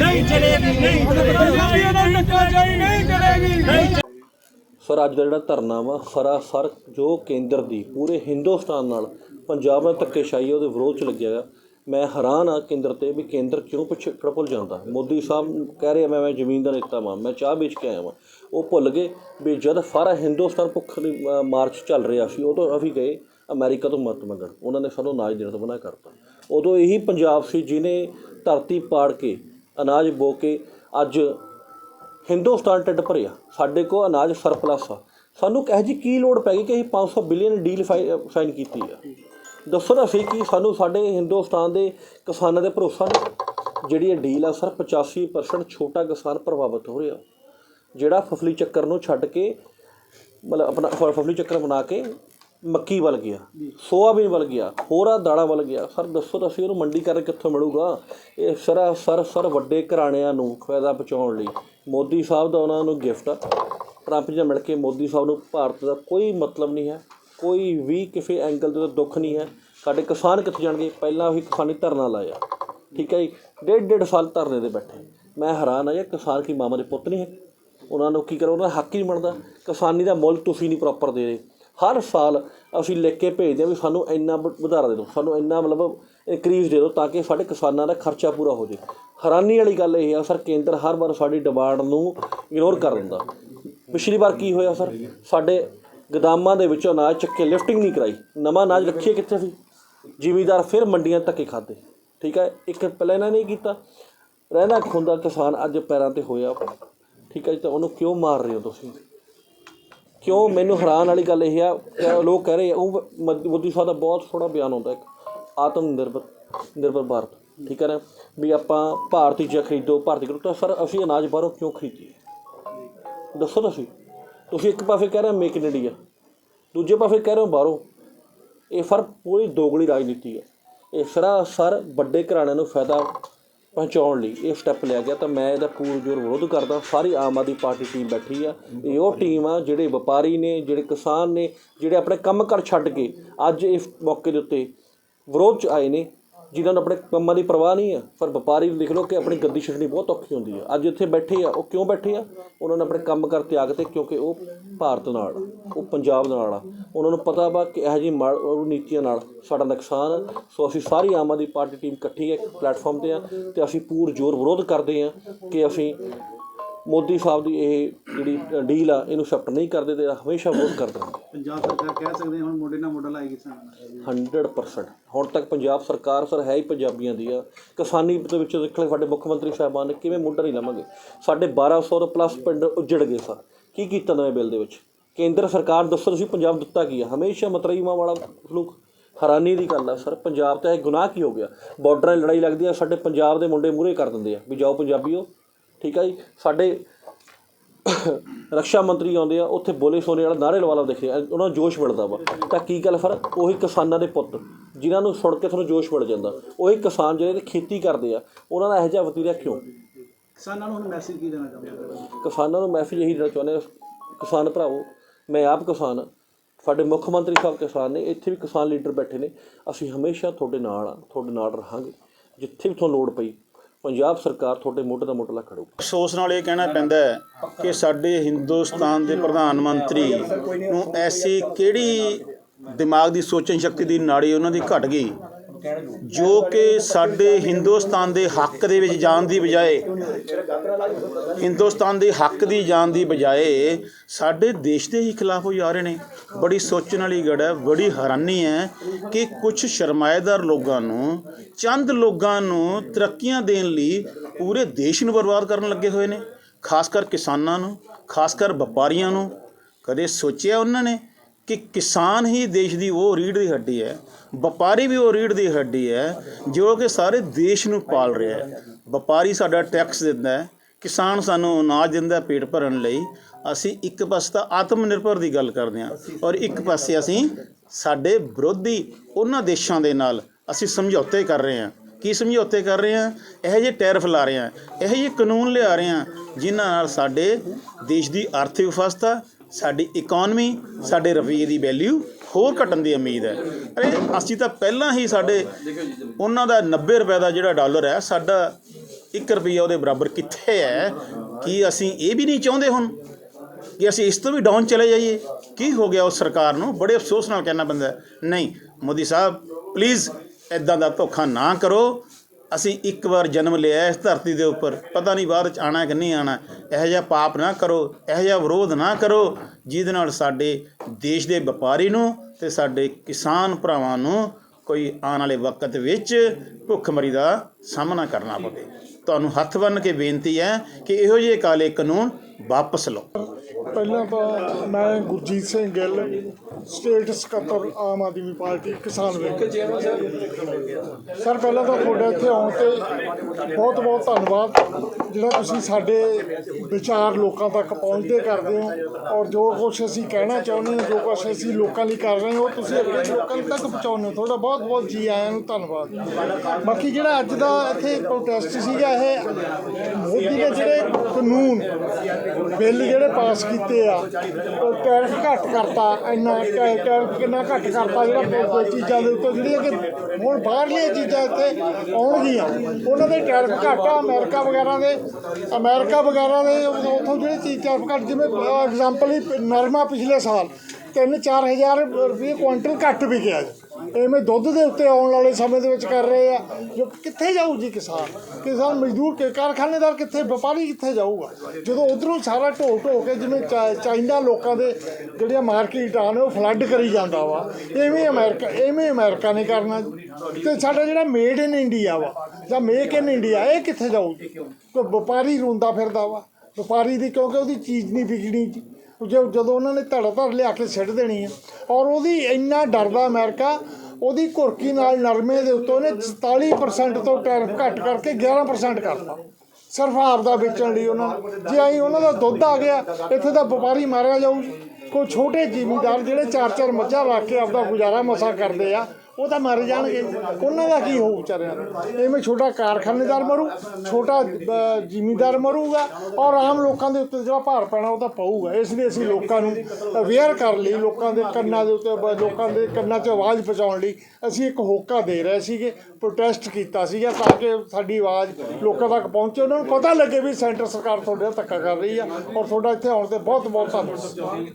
ਨਹੀਂ ਚਲੇਗੀ ਨਹੀਂ ਚਲੇਗੀ ਨਹੀਂ ਚਲੇਗੀ ਨਹੀਂ ਸਰ, ਅੱਜ ਦਾ ਜਿਹੜਾ ਧਰਨਾ ਵਾ ਫਰਾ ਫ਼ਰਕ ਜੋ ਕੇਂਦਰ ਦੀ, ਪੂਰੇ ਹਿੰਦੁਸਤਾਨ ਨਾਲ ਪੰਜਾਬ ਨਾਲ ਧੱਕੇਸ਼ਾਹੀ ਹੈ ਉਹਦੇ ਵਿਰੋਧ ਚ ਲੱਗਿਆ ਗਾ ਮੈਂ ਹੈਰਾਨ ਆ ਕੇਂਦਰ ਤੇ ਵੀ ਕੇਂਦਰ ਕਿਉਂ ਪਿੱਛੇ ਭੁੱਲ ਜਾਂਦਾ ਮੋਦੀ ਸਾਹਿਬ ਕਹਿ ਰਹੇ ਮੈਂ ਮੈਂ ਜ਼ਮੀਨ ਦਾ ਨੇਤਾ ਵਾਂ, ਮੈਂ ਚਾਹ ਵੇਚ ਕੇ ਆਇਆ ਵਾਂ। ਉਹ ਭੁੱਲ ਗਏ ਵੀ ਜਦ ਸਾਰਾ ਹਿੰਦੁਸਤਾਨ ਭੁੱਖ ਦੀ ਮਾਰਚ ਚੱਲ ਰਿਹਾ ਸੀ, ਉਦੋਂ ਅਸੀਂ ਗਏ ਅਮਰੀਕਾ ਤੋਂ ਮਤ ਮੰਗਣ। ਉਹਨਾਂ ਨੇ ਸਾਨੂੰ ਅਨਾਜ ਦੇਣ ਤੋਂ ਮਨਾ ਕਰਤਾ। ਉਦੋਂ ਇਹੀ ਪੰਜਾਬ ਸੀ ਜਿਨੇ ਧਰਤੀ ਪਾੜ ਕੇ, ਅਨਾਜ ਬੋ ਕੇ ਅੱਜ ਹਿੰਦੁਸਤਾਨ ਢਿੱਡ ਭਰਿਆ। ਸਾਡੇ ਕੋਲ ਅਨਾਜ ਸਰਪਲਸ ਆ। ਸਾਨੂੰ ਕਹੇ ਜੀ ਕੀ ਲੋੜ ਪੈ ਗਈ ਕਿ ਅਸੀਂ 500 ਬਿਲੀਅਨ ਡੀਲ ਸਾਈਨ ਕੀਤੀ ਆ? ਦੱਸੋ ਨਾ ਸਹੀ ਕਿ ਸਾਨੂੰ ਸਾਡੇ ਹਿੰਦੁਸਤਾਨ ਦੇ ਕਿਸਾਨਾਂ ਦੇ ਭਰੋਸਾ ਨਹੀਂ। ਜਿਹੜੀ ਇਹ ਡੀਲ ਆ ਸਰ 85% ਛੋਟਾ ਕਿਸਾਨ ਪ੍ਰਭਾਵਿਤ ਹੋ ਰਿਹਾ। ਜਿਹੜਾ ਫਸਲੀ ਚੱਕਰ ਨੂੰ ਛੱਡ ਕੇ, ਮਤਲਬ ਆਪਣਾ ਫ- ਫਸਲੀ ਚੱਕਰ ਬਣਾ ਕੇ ਮੱਕੀ ਵੱਲ ਗਿਆ, ਸੋਆਬੀਨ ਵੱਲ ਗਿਆ, ਹੋਰਾਂ ਦਾਲਾਂ ਵੱਲ ਗਿਆ। ਸਰ, ਦੱਸੋ ਤਾਂ ਅਸੀਂ ਉਹਨੂੰ ਮੰਡੀ ਕਰਕੇ ਕਿੱਥੋਂ ਮਿਲੂਗਾ? ਇਹ ਸਰ ਸਰ ਸਰ, ਵੱਡੇ ਘਰਾਣਿਆਂ ਨੂੰ ਫਾਇਦਾ ਪਹੁੰਚਾਉਣ ਲਈ। ਮੋਦੀ ਸਾਹਿਬ ਦਾ ਉਹਨਾਂ ਨੂੰ ਗਿਫਟ ਆ। ਟਰੰਪ ਜੀ ਮਿਲ ਕੇ ਮੋਦੀ ਸਾਹਿਬ ਨੂੰ ਭਾਰਤ ਦਾ ਕੋਈ ਮਤਲਬ ਨਹੀਂ ਹੈ। ਕੋਈ ਵੀ ਕਿਸੇ ਐਂਗਲ ਤੋਂ ਦੁੱਖ ਨਹੀਂ ਹੈ। ਸਾਡੇ ਕਿਸਾਨ ਕਿੱਥੇ ਜਾਣਗੇ? ਪਹਿਲਾਂ ਉਹੀ ਕਿਸਾਨੀ ਧਰਨਾ ਲਾਇਆ। ਠੀਕ ਹੈ ਜੀ? ਡੇਢ ਡੇਢ ਸਾਲ ਧਰਨੇ ਤੇ ਬੈਠੇ ਮੈਂ ਹੈਰਾਨ ਆ ਇਹ ਕਿਸਾਨ ਕੀ ਮਾਮਾ ਦੇ ਪੁੱਤ ਨਹੀਂ ਹੈ ਉਹਨਾਂ ਨੂੰ ਕੀ ਕਰੋ? ਉਹਨਾਂ ਦਾ ਹੱਕ ਹੀ ਨਹੀਂ ਬਣਦਾ। ਕਿਸਾਨੀ ਦਾ ਮੁੱਲ ਤੁਸੀਂ ਨਹੀਂ ਪ੍ਰੋਪਰ ਦੇ ਰਹੇ। ਹਰ ਸਾਲ ਅਸੀਂ ਲਿਖ ਕੇ ਭੇਜਦੇ ਹਾਂ ਵੀ ਸਾਨੂੰ ਇੰਨਾ ਵ- ਵਧਾਰਾ ਦੇ ਦਿਓ। ਸਾਨੂੰ ਇੰਨਾ ਮਤਲਬ ਇਨਕਰੀਜ਼ ਦੇ ਦਿਓ ਤਾਂ ਕਿ ਸਾਡੇ ਕਿਸਾਨਾਂ ਦਾ ਖਰਚਾ ਪੂਰਾ ਹੋ ਜੇ। ਹੈਰਾਨੀ ਵਾਲੀ ਗੱਲ ਇਹ ਆ, ਸਰ, ਕੇਂਦਰ ਹਰ ਵਾਰ ਸਾਡੀ ਡਿਮਾਂਡ ਨੂੰ ਇਗਨੋਰ ਕਰ ਦਿੰਦਾ। ਪਿਛਲੀ ਵਾਰ ਕੀ ਹੋਇਆ, ਸਰ? ਸਾਡੇ ਗਦਾਮਾਂ ਦੇ ਵਿੱਚੋਂ ਅਨਾਜ ਚੱਕ ਕੇ ਲਿਫਟਿੰਗ ਨਹੀਂ ਕਰਾਈ। ਨਵਾਂ ਅਨਾਜ ਰੱਖੀਏ ਕਿੱਥੇ ਸੀ? ਜ਼ਿਮੀਦਾਰ ਫਿਰ ਮੰਡੀਆਂ ਧੱਕੇ ਖਾਦੇ ਠੀਕ ਹੈ, ਇੱਕ ਪਹਿਲਾਂ ਇਹਨਾਂ ਨੇ ਕੀਤਾ। ਰਹਿਣਾ ਖੁੰਦਾ ਕਿਸਾਨ ਅੱਜ ਪੈਰਾਂ ਤੇ ਹੋਇਆ। ਠੀਕ ਹੈ ਜੀ, ਤਾਂ ਉਹਨੂੰ ਕਿਉਂ ਮਾਰ ਰਹੇ ਹੋ ਤੁਸੀਂ? ਕਿਉਂ? ਮੈਨੂੰ ਹੈਰਾਨ ਵਾਲੀ ਗੱਲ ਇਹ ਆ। ਲੋਕ ਕਹਿ ਰਹੇ ਆ, ਉਹ ਮੋਦੀ ਸਾਹਿਬ ਦਾ ਬਹੁਤ ਥੋੜਾ ਬਿਆਨ ਹੁੰਦਾ ਇੱਕ, ਆਤਮ ਨਿਰਭਰ ਨਿਰਭਰ ਭਾਰਤ। ਠੀਕ ਹੈ ਨਾ? ਵੀ ਆਪਾਂ ਭਾਰਤੀ ਚੀਜ਼ਾਂ ਖਰੀਦੋ, ਭਾਰਤੀ ਕਰੋ, ਤਾਂ ਸਰ ਅਸੀਂ ਅਨਾਜ ਬਾਹਰੋਂ ਕਿਉਂ ਖਰੀਦੀਏ? ਦੱਸੋ ਤੁਸੀਂ। ਤੁਸੀਂ ਇੱਕ ਪਾਸੇ ਕਹਿ ਰਹੇ ਮੇਕ ਇਨ ਇੰਡੀਆ ਦੂਜੇ ਪਾਸੇ ਕਹਿ ਰਹੇ ਹੋ ਬਾਹਰੋਂ। ਇਹ ਫਰ ਪੂਰੀ ਦੋਗਲੀ ਰਾਜਨੀਤੀ ਹੈ। ਇਹ ਸਰਾਸਰ ਵੱਡੇ ਘਰਾਣਿਆਂ ਨੂੰ ਫਾਇਦਾ ਪਹੁੰਚਾਉਣ ਲਈ ਇਹ ਸਟੈਪ ਲਿਆ ਗਿਆ। ਤਾਂ ਮੈਂ ਇਹਦਾ ਪੂਰਜੋਰ ਵਿਰੋਧ ਕਰਦਾ। ਸਾਰੀ ਆਮ ਆਦਮੀ ਪਾਰਟੀ ਟੀਮ ਬੈਠੀ ਆ। ਇਹ ਉਹ ਟੀਮ ਆ ਜਿਹੜੇ ਵਪਾਰੀ ਨੇ, ਜਿਹੜੇ ਕਿਸਾਨ ਨੇ, ਜਿਹੜੇ ਆਪਣੇ ਕੰਮ ਕਰ ਛੱਡ ਕੇ ਅੱਜ ਇਸ ਮੌਕੇ ਦੇ ਉੱਤੇ ਵਿਰੋਧ ਚ ਆਏ ਨੇ। ਜਿਨ੍ਹਾਂ ਨੂੰ ਆਪਣੇ ਕੰਮਾਂ ਦੀ ਪਰਵਾਹ ਨਹੀਂ ਹੈ ਪਰ ਵਪਾਰੀ ਲਿਖ ਲਓ ਕਿ ਆਪਣੀ ਗੱਦੀ ਛੱਡਣੀ ਬਹੁਤ ਔਖੀ ਹੁੰਦੀ ਆ। ਅੱਜ ਇੱਥੇ ਬੈਠੇ ਆ, ਉਹ ਕਿਉਂ ਬੈਠੇ ਆ? ਉਹਨਾਂ ਨੇ ਆਪਣੇ ਕੰਮ ਕਰ ਤਿਆਗ ਤੇ, ਕਿਉਂਕਿ ਉਹ ਭਾਰਤ ਨਾਲ ਉਹ ਪੰਜਾਬ ਨਾਲ ਆ। ਉਹਨਾਂ ਨੂੰ ਪਤਾ ਵਾ ਕਿ ਇਹੋ ਜਿਹੀ ਮਾੜ ਉਹ ਨੀਤੀਆਂ ਨਾਲ ਸਾਡਾ ਨੁਕਸਾਨ ਆ। ਸੋ ਅਸੀਂ ਸਾਰੀ ਆਮ ਆਦਮੀ ਪਾਰਟੀ ਟੀਮ ਇਕੱਠੀ ਹੈ ਇੱਕ ਪਲੇਟਫਾਰਮ ਤੇ ਆ, ਤੇ ਅਸੀਂ ਪੂਰ ਜ਼ੋਰ ਵਿਰੋਧ ਕਰਦੇ ਆ ਕਿ ਅਸੀਂ ਮੋਦੀ ਸਾਹਿਬ ਦੀ ਇਹ ਜਿਹੜੀ ਡੀਲ ਆ ਇਹਨੂੰ ਐਕਸੈਪਟ ਨਹੀਂ ਕਰਦੇ ਤੇ ਹਮੇਸ਼ਾ ਵਿਰੋਧ ਕਰਦੇ ਪੰਜਾਬ ਸਰਕਾਰ ਕਹਿ ਸਕਦੇ ਹੁਣ ਮੋਢੇ ਨਾਲ ਮੋਢਾ ਲਾਏਗੀ ਕਿਸਾਨਾਂ ਨਾਲ। 100% ਹੁਣ ਤੱਕ ਪੰਜਾਬ ਸਰਕਾਰ ਸਰ ਹੈ ਹੀ ਪੰਜਾਬੀਆਂ ਦੀ ਆ। ਕਿਸਾਨੀ ਦੇ ਵਿੱਚ ਦੇਖਲੇ ਸਾਡੇ ਮੁੱਖ ਮੰਤਰੀ ਸਾਹਿਬਾਨ ਨੇ ਕਿਵੇਂ ਮੁੱਢਾ ਨਹੀਂ ਲਵਾਂਗੇ। ਸਾਡੇ 1200 ਤੋਂ ਪਲੱਸ ਪਿੰਡ ਉੱਜੜ ਗਏ ਸਰ। ਕੀ ਕੀਤਾ ਨਵੇਂ ਬਿੱਲ ਦੇ ਵਿੱਚ? ਕੇਂਦਰ ਸਰਕਾਰ ਦੱਸੋ ਤੁਸੀਂ ਪੰਜਾਬ ਦਿੱਤਾ ਕੀ ਆ? ਹਮੇਸ਼ਾ ਮਤਰੀਮਾ ਵਾਲਾ ਸਲੂਕ। ਹੈਰਾਨੀ ਦੀ ਗੱਲ ਆ ਸਰ ਪੰਜਾਬ ਤੇ ਇਹ ਗੁਨਾਹ ਕੀ ਹੋ ਗਿਆ? ਬਾਰਡਰਾਂ 'ਤੇ ਲੜਾਈ ਲੱਗਦੀ ਆ ਸਾਡੇ ਪੰਜਾਬ ਦੇ ਮੁੰਡੇ ਮੂਹਰੇ ਕਰ ਦਿੰਦੇ ਆ। ਵੀ ਜਾਓ ਪੰਜਾਬੀਓ ਠੀਕ ਆ ਜੀ? ਸਾਡੇ ਰੱਖਿਆ ਮੰਤਰੀ ਆਉਂਦੇ ਆ ਉੱਥੇ ਬੋਲੇ ਸੋਨੇ ਵਾਲਾ ਨਾਰੇ ਲਵਾਲਾ ਦੇਖਿਆ ਉਹਨਾਂ ਨੂੰ ਜੋਸ਼ ਮਿਲਦਾ ਵਾ। ਤਾਂ ਕੀ ਗੱਲ ਫਿਰ ਉਹੀ ਕਿਸਾਨਾਂ ਦੇ ਪੁੱਤ ਜਿਨ੍ਹਾਂ ਨੂੰ ਸੁਣ ਕੇ ਤੁਹਾਨੂੰ ਜੋਸ਼ ਮਿਲ ਜਾਂਦਾ। ਉਹੀ ਕਿਸਾਨ ਜਿਹੜੇ ਖੇਤੀ ਕਰਦੇ ਆ ਉਹਨਾਂ ਦਾ ਇਹੋ ਜਿਹਾ ਵਤੀਰਾ ਕਿਉਂ? ਕਿਸਾਨਾਂ ਨੂੰ ਹੁਣ ਮੈਸੇਜ ਕੀ ਦੇਣਾ ਚਾਹੁੰਦੇ ਹੋ? ਕਿਸਾਨਾਂ ਨੂੰ ਮੈਸੇਜ ਇਹੀ ਦੇਣਾ ਚਾਹੁੰਦੇ ਕਿਸਾਨ ਭਰਾਵੋ ਮੈਂ ਆਪ ਕਿਸਾਨ। ਸਾਡੇ ਮੁੱਖ ਮੰਤਰੀ ਸਾਹਿਬ ਕਿਸਾਨ ਨੇ ਇੱਥੇ ਵੀ ਕਿਸਾਨ ਲੀਡਰ ਬੈਠੇ ਨੇ। ਅਸੀਂ ਹਮੇਸ਼ਾ ਤੁਹਾਡੇ ਨਾਲ ਆ ਤੁਹਾਡੇ ਨਾਲ ਰਹਾਂਗੇ। ਜਿੱਥੇ ਵੀ ਤੁਹਾਨੂੰ ਲੋੜ ਪਈ ਪੰਜਾਬ ਸਰਕਾਰ ਤੁਹਾਡੇ ਮੋਢੇ ਦਾ ਮੋਢਾ ਖੜੂ। ਅਫਸੋਸ ਨਾਲ ਇਹ ਕਹਿਣਾ ਪੈਂਦਾ ਹੈ ਕਿ ਸਾਡੇ ਹਿੰਦੁਸਤਾਨ ਦੇ ਪ੍ਰਧਾਨ ਮੰਤਰੀ ਨੂੰ ਐਸੀ ਕਿਹੜੀ ਦਿਮਾਗ ਦੀ ਸੋਚਣ ਸ਼ਕਤੀ ਦੀ ਨਾੜੀ ਉਹਨਾਂ ਦੀ ਘਟ ਗਈ? ਜੋ ਕਿ ਸਾਡੇ ਹਿੰਦੁਸਤਾਨ ਦੇ ਹੱਕ ਦੇ ਵਿੱਚ ਜਾਣ ਦੀ ਬਜਾਏ, ਹਿੰਦੁਸਤਾਨ ਦੇ ਹੱਕ ਦੀ ਜਾਣ ਦੀ ਬਜਾਏ ਸਾਡੇ ਦੇਸ਼ ਦੇ ਹੀ ਖਿਲਾਫ ਹੋ ਜਾ ਰਹੇ ਨੇ। ਬੜੀ ਸੋਚਣ ਵਾਲੀ ਗੱਲ ਹੈ, ਬੜੀ ਹੈਰਾਨੀ ਹੈ ਕਿ ਕੁਝ ਸ਼ਰਮਾਏਦਾਰ ਲੋਕਾਂ ਨੂੰ, ਚੰਦ ਲੋਕਾਂ ਨੂੰ ਤਰੱਕੀਆਂ ਦੇਣ ਲਈ ਪੂਰੇ ਦੇਸ਼ ਨੂੰ ਬਰਬਾਦ ਕਰਨ ਲੱਗੇ ਹੋਏ ਨੇ। ਖਾਸ ਕਰ ਕਿਸਾਨਾਂ ਨੂੰ, ਖਾਸ ਕਰ ਵਪਾਰੀਆਂ ਨੂੰ। ਕਦੇ ਸੋਚਿਆ ਉਹਨਾਂ ਨੇ ਕਿ ਕਿਸਾਨ ਹੀ ਦੇਸ਼ ਦੀ ਉਹ ਰੀੜ ਦੀ ਹੱਡੀ ਹੈ, ਵਪਾਰੀ ਵੀ ਉਹ ਰੀੜ ਦੀ ਹੱਡੀ ਹੈ, ਜੋ ਕਿ ਸਾਰੇ ਦੇਸ਼ ਨੂੰ ਪਾਲ ਰਿਹਾ ਹੈ। ਵਪਾਰੀ ਸਾਡਾ ਟੈਕਸ ਦਿੰਦਾ ਹੈ, ਕਿਸਾਨ ਸਾਨੂੰ ਅਨਾਜ ਦਿੰਦਾ ਪੇਟ ਭਰਨ ਲਈ। ਅਸੀਂ ਇੱਕ ਪਾਸੇ ਤਾਂ ਆਤਮ ਨਿਰਭਰ ਦੀ ਗੱਲ ਕਰਦੇ ਹਾਂ ਔਰ ਇੱਕ ਪਾਸੇ ਅਸੀਂ ਸਾਡੇ ਵਿਰੋਧੀ ਉਹਨਾਂ ਦੇਸ਼ਾਂ ਦੇ ਨਾਲ ਅਸੀਂ ਸਮਝੌਤੇ ਕਰ ਰਹੇ ਹਾਂ। ਕੀ ਸਮਝੌਤੇ ਕਰ ਰਹੇ ਹਾਂ? ਇਹੋ ਜਿਹੇ ਟੈਰਫ ਲਾ ਰਹੇ ਹਾਂ, ਇਹੋ ਜਿਹੇ ਕਾਨੂੰਨ ਲਿਆ ਰਹੇ ਹਾਂ, ਜਿਨ੍ਹਾਂ ਨਾਲ ਸਾਡੇ ਦੇਸ਼ ਦੀ ਆਰਥਿਕ ਵਿਵਸਥਾ ਸਾਡੀ ਇਕਨੋਮੀ ਸਾਡੇ ਰੁਪਈਏ ਦੀ ਵੈਲਿਊ ਹੋਰ ਘਟਣ ਦੀ ਉਮੀਦ ਹੈ। ਅਰੇ, ਅਸੀਂ ਤਾਂ ਪਹਿਲਾਂ ਹੀ ਸਾਡੇ ਉਹਨਾਂ ਦਾ 90 ਰੁਪਏ ਦਾ ਜਿਹੜਾ ਡਾਲਰ ਹੈ, ਸਾਡਾ 1 ਰੁਪਈਆ ਉਹਦੇ ਬਰਾਬਰ ਕਿੱਥੇ ਹੈ? ਕੀ ਅਸੀਂ ਇਹ ਵੀ ਨਹੀਂ ਚਾਹੁੰਦੇ ਹੁਣ ਕਿ ਅਸੀਂ ਇਸ ਤੋਂ ਵੀ ਡਾਊਨ ਚਲੇ ਜਾਈਏ? ਕੀ ਹੋ ਗਿਆ ਉਸ ਸਰਕਾਰ ਨੂੰ? ਬੜੇ ਅਫਸੋਸ ਨਾਲ ਕਹਿਣਾ ਪੈਂਦਾ ਨਹੀਂ, ਮੋਦੀ ਸਾਹਿਬ ਪਲੀਜ਼ ਇਦਾਂ ਦਾ ਧੋਖਾ ਨਾ ਕਰੋ। ਅਸੀਂ ਇੱਕ ਵਾਰ ਜਨਮ ਲਿਆ ਇਸ ਧਰਤੀ ਦੇ ਉੱਪਰ। ਪਤਾ ਨਹੀਂ ਬਾਅਦ ਚ ਆਣਾ ਕਿ ਨਹੀਂ ਆਣਾ ਇਹੋ ਜਿਹਾ ਪਾਪ ਨਾ ਕਰੋ, ਇਹੋ ਜਿਹਾ ਵਿਰੋਧ ਨਾ ਕਰੋ, ਜਿਹਦੇ ਨਾਲ ਸਾਡੇ ਦੇਸ਼ ਦੇ ਵਪਾਰੀ ਨੂੰ ਤੇ ਸਾਡੇ ਕਿਸਾਨ ਭਰਾਵਾਂ ਨੂੰ ਕੋਈ ਆਉਣ ਵਾਲੇ ਵਕਤ ਵਿੱਚ ਭੁੱਖਮਰੀ ਦਾ ਸਾਹਮਣਾ ਕਰਨਾ ਪਵੇ। ਤੁਹਾਨੂੰ ਹੱਥ ਬੰਨ੍ਹ ਕੇ ਬੇਨਤੀ ਹੈ ਕਿ ਇਹੋ ਜਿਹੇ ਕਾਲੇ ਕਾਨੂੰਨ ਵਾਪਸ ਲਓ। ਪਹਿਲਾਂ ਤਾਂ ਮੈਂ ਗੁਰਜੀਤ ਸਿੰਘ ਗਿੱਲ, ਸਟੇਟ ਸਕੱਤਰ ਆਮ ਆਦਮੀ ਪਾਰਟੀ, ਕਿਸਾਨ ਵੇਖ ਸਰ, ਪਹਿਲਾਂ ਤਾਂ ਤੁਹਾਡਾ ਇੱਥੇ ਆਉਣ ਤੇ ਬਹੁਤ ਬਹੁਤ ਧੰਨਵਾਦ। ਜਿਹੜਾ ਤੁਸੀਂ ਸਾਡੇ ਵਿਚਾਰ ਲੋਕਾਂ ਤੱਕ ਪਹੁੰਚਦੇ ਕਰਦੇ ਹੋ ਔਰ ਜੋ ਕੁਝ ਅਸੀਂ ਕਹਿਣਾ ਚਾਹੁੰਦੇ ਹਾਂ, ਜੋ ਕੁਝ ਅਸੀਂ ਲੋਕਾਂ ਲਈ ਕਰ ਰਹੇ ਹਾਂ, ਉਹ ਤੁਸੀਂ ਅੱਗੇ ਲੋਕਾਂ ਤੱਕ ਪਹੁੰਚਾਉਂਦੇ ਹੋ। ਤੁਹਾਡਾ ਬਹੁਤ ਬਹੁਤ ਜੀ ਆਇਆਂ ਨੂੰ ਧੰਨਵਾਦ। ਬਾਕੀ ਜਿਹੜਾ ਅੱਜ ਦਾ ਇੱਥੇ ਪ੍ਰੋਟੈਸਟ ਸੀਗਾ, ਇਹ ਮੋਦੀ ਨੇ ਜਿਹੜੇ ਕਾਨੂੰਨ, ਬਿੱਲ ਜਿਹੜੇ ਪਾਸ ਕੀਤੇ ਆ। ਉਹ ਟੈਰਿਫ ਘੱਟ ਕਰਤਾ, ਇੰਨਾ ਟੈ- ਕਿੰਨਾ ਘੱਟ ਕਰਤਾ ਜਿਹੜਾ ਕੋਈ ਚੀਜ਼ਾਂ ਦੇ ਉੱਤੇ, ਜਿਹੜੀਆਂ ਕਿ ਹੁਣ ਬਾਹਰਲੀਆਂ ਚੀਜ਼ਾਂ ਇੱਥੇ ਆਉਣਗੀਆਂ। ਉਹਨਾਂ ਦੇ ਟੈਰਿਫ ਘੱਟ ਆ, ਅਮਰੀਕਾ ਵਗੈਰਾ ਦੇ। ਅਮਰੀਕਾ ਵਗੈਰਾ ਦੇ, ਉੱਥੋਂ ਜਿਹੜੀ ਚੀਜ਼ ਟੈਰਿਫ ਘੱਟ, ਜਿਵੇਂ ਐਗਜ਼ਾਮਪਲ ਹੀ ਨਰਮਾ ਪਿਛਲੇ ਸਾਲ। 3-4000 ਰੁਪਏ ਕੁਇੰਟਲ ਘੱਟ ਵਿਕਿਆ ਜੀ। ਐਵੇਂ ਦੁੱਧ ਦੇ ਉੱਤੇ ਆਉਣ ਵਾਲੇ ਸਮੇਂ ਦੇ ਵਿੱਚ ਕਰ ਰਹੇ ਆ। ਜੋ ਕਿੱਥੇ ਜਾਊ ਜੀ ਕਿਸਾਨ? ਕਿਸਾਨ ਮਜ਼ਦੂਰ ਕੇ ਕਾਰਖਾਨੇਦਾਰ ਕਿੱਥੇ, ਵਪਾਰੀ ਕਿੱਥੇ ਜਾਊਗਾ? ਜਦੋਂ ਉਧਰੋਂ ਸਾਰਾ ਢੋ ਢੋ ਕੇ ਜਿਵੇਂ ਚਾ- ਚਾਈਨਾ ਲੋਕਾਂ ਦੇ ਜਿਹੜੀਆਂ ਮਾਰਕੀਟਾਂ ਨੇ, ਉਹ ਫਲੱਡ ਕਰੀ ਜਾਂਦਾ ਵਾ। ਐਵੇਂ ਅਮਰੀਕਾ ਐਵੇਂ ਅਮਰੀਕਾ ਨੇ ਕਰਨਾ ਜੀ। ਤੇ ਸਾਡਾ ਜਿਹੜਾ ਮੇਡ ਇਨ ਇੰਡੀਆ ਵਾ, ਜਾਂ ਮੇਕ ਇਨ ਇੰਡੀਆ ਇਹ ਕਿੱਥੇ ਜਾਊ ਜੀ? ਕੋਈ ਵਪਾਰੀ ਰੋਂਦਾ ਫਿਰਦਾ ਵਾ। ਵਪਾਰੀ ਦੀ ਕਿਉਂਕਿ ਉਹਦੀ ਚੀਜ਼ ਨਹੀਂ ਵਿਕਣੀ ਜੀ ਜੋ ਜਦੋਂ ਉਹਨਾਂ ਨੇ ਧੜਾ ਧੜ ਲਿਆ ਕੇ ਸਿੱਟ ਦੇਣੀ ਆ। ਔਰ ਉਹਦੀ ਇੰਨਾ ਡਰਦਾ ਅਮਰੀਕਾ, ਉਹਦੀ ਘੁਰਕੀ ਨਾਲ ਨਰਮੇ ਦੇ ਉੱਤੇ ਉਹਨੇ 44% ਤੋਂ ਟੈਰਿਫ ਘੱਟ ਕਰਕੇ 11% ਕਰਤਾ। ਸਿਰਫ ਆਪਦਾ ਵੇਚਣ ਲਈ ਉਹਨਾਂ ਨੇ। ਜੇ ਆਈ ਉਹਨਾਂ ਦਾ ਦੁੱਧ ਆ ਗਿਆ, ਇੱਥੇ ਤਾਂ ਵਪਾਰੀ ਮਾਰਿਆ ਜਾਊ। ਜੀ। ਕੋਈ ਛੋਟੇ ਜ਼ਿਮੀਂਦਾਰ ਜਿਹੜੇ ਚਾਰ ਚਾਰ ਮੱਝਾਂ ਰੱਖ ਕੇ ਆਪਦਾ ਗੁਜ਼ਾਰਾ ਮਸਾ ਕਰਦੇ ਆ ਉਹ ਤਾਂ ਮਰ ਜਾਣਗੇ। ਉਹਨਾਂ ਦਾ ਕੀ ਹੋਊ ਵਿਚਾਰਿਆਂ ਦਾ? ਐਵੇਂ ਛੋਟਾ ਕਾਰਖਾਨੇਦਾਰ ਮਰੂ ਛੋਟਾ ਅ, ਜ਼ਿਮੀਂਦਾਰ ਮਰੂਗਾ ਔਰ ਆਮ ਲੋਕਾਂ ਦੇ ਉੱਤੇ ਜਿਹੜਾ ਭਾਰ ਪੈਣਾ ਉਹ ਤਾਂ ਪਊਗਾ। ਇਸ ਲਈ ਅਸੀਂ ਲੋਕਾਂ ਨੂੰ ਅਵੇਅਰ ਕਰ ਲਈ ਲੋਕਾਂ ਦੇ ਕੰਨਾਂ ਦੇ ਉੱਤੇ ਲੋਕਾਂ ਦੇ ਕੰਨਾਂ 'ਚ ਆਵਾਜ਼ ਪਹੁੰਚਾਉਣ ਲਈ ਅਸੀਂ ਇੱਕ ਹੋਕਾ ਦੇ ਰਹੇ ਸੀਗੇ ਪ੍ਰੋਟੈਸਟ ਕੀਤਾ ਸੀਗਾ ਤਾਂ ਕਿ ਸਾਡੀ ਆਵਾਜ਼ ਲੋਕਾਂ ਤੱਕ ਪਹੁੰਚੇ। ਉਹਨਾਂ ਨੂੰ ਪਤਾ ਲੱਗੇ ਵੀ ਸੈਂਟਰ ਸਰਕਾਰ ਤੁਹਾਡੇ ਨਾਲ ਧੱਕਾ ਕਰ ਰਹੀ ਆ ਔਰ ਤੁਹਾਡਾ ਇੱਥੇ ਆਉਣ ਤੇ ਬਹੁਤ ਬਹੁਤ ਧੰਨਵਾਦ।